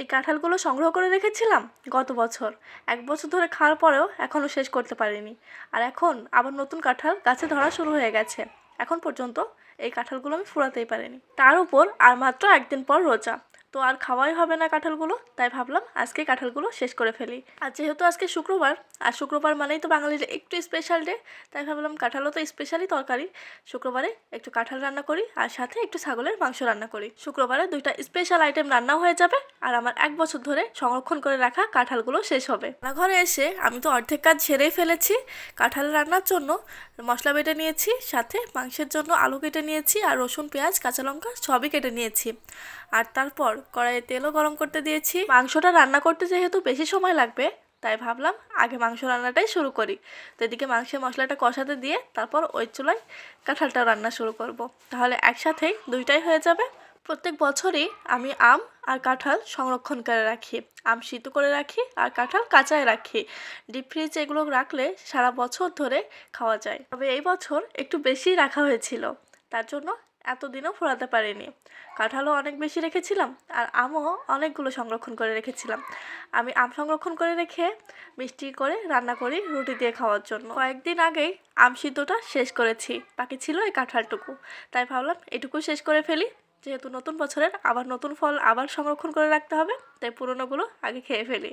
এই কাঁঠালগুলো সংগ্রহ করে রেখেছিলাম গত বছর। এক বছর ধরে খাওয়ার পরেও এখনও শেষ করতে পারিনি। আর এখন আবার নতুন কাঁঠাল গাছে ধরা শুরু হয়ে গেছে। এখন পর্যন্ত এই কাঁঠালগুলো আমি ফুরাতেই পারিনি। তার উপর আর মাত্র একদিন পর রোজা। তো আর খাওয়াই হবে না কাঁঠালগুলো, তাই ভাবলাম আজকে কাঁঠালগুলো শেষ করে ফেলি। আর যেহেতু আজকে শুক্রবার, আর শুক্রবার মানেই তো বাঙালির একটু স্পেশাল ডে তাই ভাবলাম কাঁঠালও তো স্পেশালি তরকারি। শুক্রবারে একটু কাঁঠাল রান্না করি, আর সাথে একটু ছাগলের মাংস রান্না করি। শুক্রবারে দুইটা স্পেশাল আইটেম রান্নাও হয়ে যাবে, আর আমার এক বছর ধরে সংরক্ষণ করে রাখা কাঁঠালগুলো শেষ হবে। রান্নাঘরে এসে আমি তো অর্ধেক কাজ ছেড়েই ফেলেছি, কাঁঠাল রান্নার জন্য মশলা বেটে নিয়েছি, সাথে মাংসের জন্য আলু কেটে নিয়েছি, আর রসুন, পেঁয়াজ, কাঁচা লঙ্কা সবই কেটে নিয়েছি। আর তারপর কড়াইয়ে তেলও গরম করতে দিয়েছি। মাংসটা রান্না করতে যেহেতু বেশি সময় লাগবে, তাই ভাবলাম আগে মাংস রান্নাটাই শুরু করি। তো এদিকে মাংসের মশলাটা কষাতে দিয়ে তারপর ওই চুলায় কাঁঠালটা রান্না শুরু করব। তাহলে একসাথেই দুইটাই হয়ে যাবে। প্রত্যেক বছরই আমি আম আর কাঁঠাল সংরক্ষণ করে রাখি। আম সিদ্ধ করে রাখি আর কাঁঠাল কাঁচায় রাখি। ডিপ ফ্রিজ এগুলো রাখলে সারা বছর ধরে খাওয়া যায়। তবে এই বছর একটু বেশি রাখা হয়েছিল। তার জন্য এতদিনও ফোরাতে পারিনি। কাঁঠালও অনেক বেশি রেখেছিলাম আর আমও অনেকগুলো সংরক্ষণ করে রেখেছিলাম। আমি আম সংরক্ষণ করে রেখে মিষ্টি করে রান্না করি রুটি দিয়ে খাওয়ার জন্য। কয়েকদিন আগেই আম সিদ্ধটা শেষ করেছি। বাকি ছিল এই কাঁঠালটুকু। তাই ভাবলাম এটুকু শেষ করে ফেলি। যেহেতু নতুন বছরের, আবার নতুন ফল আবার সংরক্ষণ করে রাখতে হবে, তাই পুরোনোগুলো আগে খেয়ে ফেলি।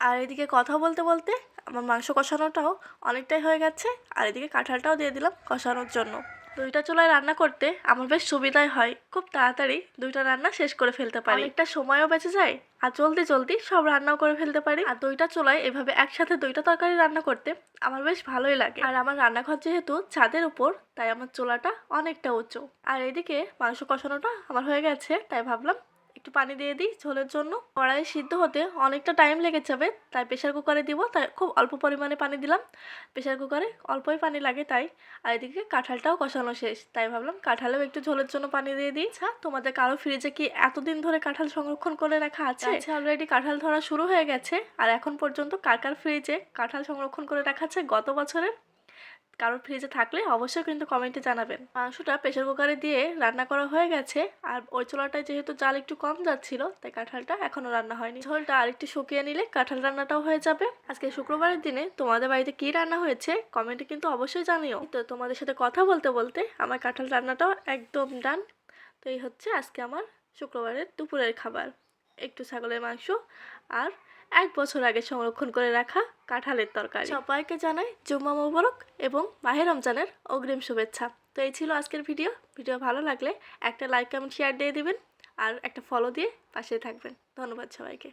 আর এদিকে কথা বলতে বলতে আমার মাংস কষানোটাও অনেকটাই হয়ে গেছে। আর এদিকে কাঁঠালটাও দিয়ে দিলাম কষানোর জন্য। দুইটা চুলায় রান্না করতে আমার বেশ সুবিধাই হয়। খুব তাড়াতাড়ি দুইটা রান্না শেষ করে ফেলতে পারি। একটা সময়ও বেঁচে যায় আর জলদি জলদি সব রান্নাও করে ফেলতে পারি। আর দুইটা চুলায় এভাবে একসাথে দুইটা তরকারি রান্না করতে আমার বেশ ভালোই লাগে। আর আমার রান্নাঘর যেহেতু ছাদের উপর তাই আমার চুলাটা অনেকটা উঁচু। আর এদিকে মাংস কষানোটা আমার হয়ে গেছে তাই ভাবলাম একটু পানি দিয়ে দিই ঝোলের জন্য। কড়াই সিদ্ধ হতে অনেকটা টাইম লেগে যাবে, তাই প্রেশার কুকারে দিব, তাই খুব অল্প পরিমাণে পানি দিলাম। প্রেশার কুকারে অল্পই পানি লাগে তাই। আর এদিকে কাঁঠালটাও কষানো শেষ, তাই ভাবলাম কাঁঠালেও একটু ঝোলের জন্য পানি দিয়ে দিই। আচ্ছা তোমাদের কারও ফ্রিজে কি এতদিন ধরে কাঁঠাল সংরক্ষণ করে রাখা আছে? আচ্ছা অলরেডি কাঁঠাল ধরা শুরু হয়ে গেছে। আর এখন পর্যন্ত কার কার ফ্রিজে কাঁঠাল সংরক্ষণ করে রাখা আছে? গত বছরের কারোর ফ্রিজে থাকলে অবশ্যই কিন্তু কমেন্টে জানাবেন। মাংসটা প্রেশার কুকারে দিয়ে রান্না করা হয়ে গেছে, আর ওই চুলাটায় যেহেতু জাল একটু কম যাচ্ছিল, তাই কাঁঠালটা এখনও রান্না হয়নি। ঝোলটা আরেকটু শুকিয়ে নিলে কাঁঠাল রান্নাটাও হয়ে যাবে। আজকে শুক্রবারের দিনে তোমাদের বাড়িতে কি রান্না হয়েছে কমেন্টে কিন্তু অবশ্যই জানিও। তো তোমাদের সাথে কথা বলতে বলতে আমার কাঁঠাল রান্নাটাও একদম ডান তো এই হচ্ছে আজকে আমার শুক্রবারের দুপুরের খাবার। একটু ছাগলের মাংস আর এক বছর আগে সংরক্ষণ করে রাখা কাঁঠালের তরকারি। সবাইকে জানাই জুম্মা মোবারক এবং মাহে রমজানের অগ্রিম শুভেচ্ছা। তো এই ছিল আজকের ভিডিও। ভিডিও ভালো লাগলে একটা লাইক কমেন্ট শেয়ার দিয়ে দিবেন আর একটা ফলো দিয়ে পাশে থাকবেন। ধন্যবাদ সবাইকে।